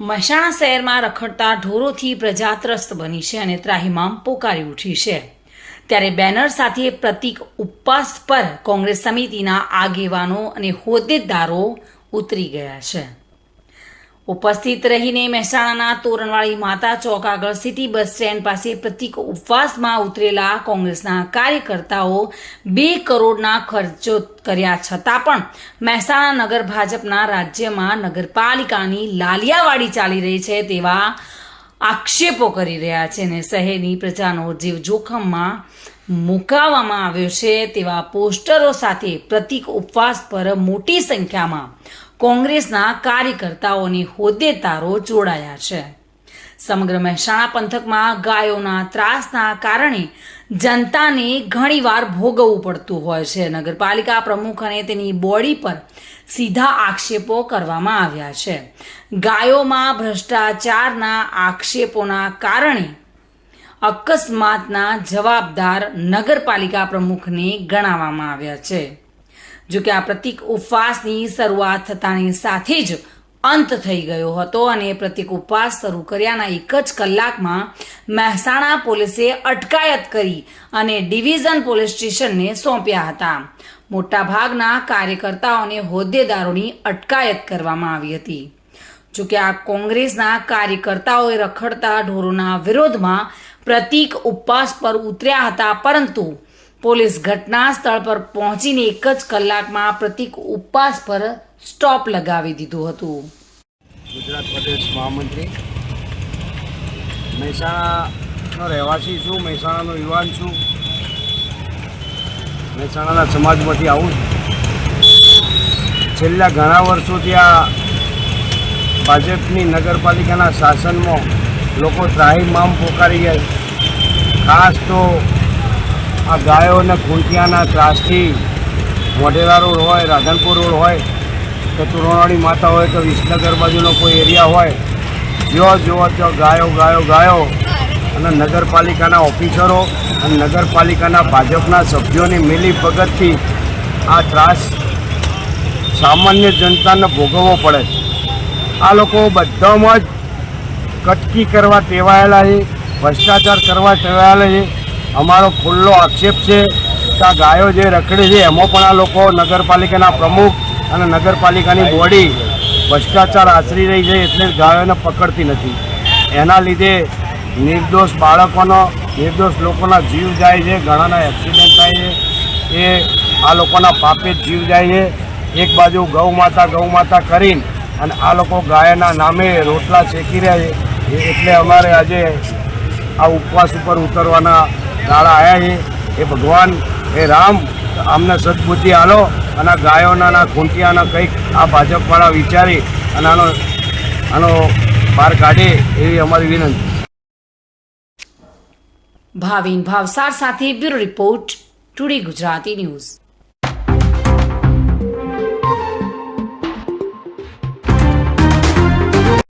મહેસાણા શહેરમાં રખડતા ઢોરોથી પ્રજા ત્રસ્ત બની છે અને ત્રાહિમામ પોકારી ઉઠી છે. ત્યારે બેનર સાથે પ્રતિક ઉપવાસ પર કોંગ્રેસ સમિતિના આગેવાનો અને હોદ્દેદારો ઉતરી ગયા છે. ઉપસ્થિત રહીને મહેસાણાના તોરણવાળી માતા ચોક આગળ સિટી બસ સ્ટેન્ડ પાસે પ્રતિક ઉપવાસમાં ઉતરેલા કોંગ્રેસના કાર્યકર્તાઓ બે કરોડના ખર્ચો કર્યા છતાં પણ મહેસાણા નગર ભાજપના રાજ્યમાં નગરપાલિકાની લાલિયાવાડી ચાલી રહી છે તેવા આક્ષેપો કરી રહ્યા છે અને શહેરની પ્રજાનો જીવ જોખમમાં મુકાવવામાં આવ્યો છે તેવા પોસ્ટરો સાથે પ્રતિક ઉપવાસ પર મોટી સંખ્યામાં કોંગ્રેસના કાર્યકર્તાઓની હોદ્દેદારો જોડાયા છે. સમગ્ર મહેસાણા પંથકમાં ગાયોના ત્રાસના કારણે જનતાને ઘણીવાર ભોગવવું પડતું હોય છે. નગરપાલિકા પ્રમુખ અને તેની બોડી પર સીધા આક્ષેપો કરવામાં આવ્યા છે. ગાયોમાં ભ્રષ્ટાચારના આક્ષેપોના કારણે અકસ્માતના જવાબદાર નગરપાલિકા પ્રમુખને ગણાવવામાં આવ્યા છે. જો કે આ પ્રતિક ઉપવાસની શરૂઆત થતાની સાથે જ અંત થઈ ગયો હતો અને પ્રતિક ઉપવાસ શરૂ કર્યાના એક જ કલાકમાં મહેસાણા પોલીસે અટકાયત કરી અને ડિવિઝન પોલીસ સ્ટેશનને સોંપ્યા હતા. મોટાભાગના કાર્યકર્તાઓ અને હોદ્દેદારોની અટકાયત કરવામાં આવી હતી. જોકે આ કોંગ્રેસના કાર્યકર્તાઓએ રખડતા ઢોરોના વિરોધમાં પ્રતિક ઉપવાસ પર ઉતર્યા હતા, પરંતુ પોલીસ ઘટના સ્થળ પર પહોંચીને એક જ કલાકમાં પ્રતિક ઉપવાસ પર સ્ટોપ લગાવી દીધું હતું. ગુજરાત પ્રદેશ મહામંત્રી. મહેસાણાનો રહેવાસી છું, મહેસાણાનો યુવાન છું. મહેસાણાના સમાજમાંથી આવું છું. છેલ્લા ઘણા વર્ષોથી આ ભાજપની નગરપાલિકાના શાસનમાં લોકો ત્રાહીમામ પોકારી ગયા ખાસ તો આ ગાયો અને ખૂંટિયાના ત્રાસથી મોઢેરા રોડ હોય, રાધનપુર રોડ હોય, કે તુરણવાડી માતા હોય, કે વિસનગર બાજુનો કોઈ એરિયા હોય જો જુઓ ત્યાં ગાયો ગાયો ગાયો અને નગરપાલિકાના ઓફિસરો અને નગરપાલિકાના ભાજપના સભ્યોની મિલી ભગતથી આ ત્રાસ સામાન્ય જનતાને ભોગવવો પડે આ લોકો બધામાં જ કટકી કરવા ટેવાયેલા છે, ભ્રષ્ટાચાર કરવા ટેવાયેલા છે અમારો ખુલ્લો આક્ષેપ છે કે આ ગાયો જે રખડે છે એમાં પણ આ લોકો નગરપાલિકાના પ્રમુખ અને નગરપાલિકાની બોડી ભ્રષ્ટાચાર આચરી રહી છે એટલે ગાયોને પકડતી નથી. એના લીધે નિર્દોષ બાળકોનો નિર્દોષ લોકોના જીવ જાય છે ઘણાના એક્સિડન્ટ થાય છે એ આ લોકોના પાપે જ જીવ જાય છે. એક બાજુ ગૌ માતા ગૌ માતા કરીને અને આ લોકો ગાયના નામે રોટલા શેકી રહ્યા છે. એટલે અમારે આજે આ ઉપવાસ ઉપર ઉતરવાના દાડા આવ્યા છે. એ ભગવાન, એ રામ અમને સદબુદ્ધિ આલો અને ગાયોના, ના ખૂંટિયાના કંઈક આ ભાજપવાળા વિચારી અને આનો આનો બહાર કાઢે એવી અમારી વિનંતી. ભાવિન ભાવસાર સાથે bureau report, today Gujarati news.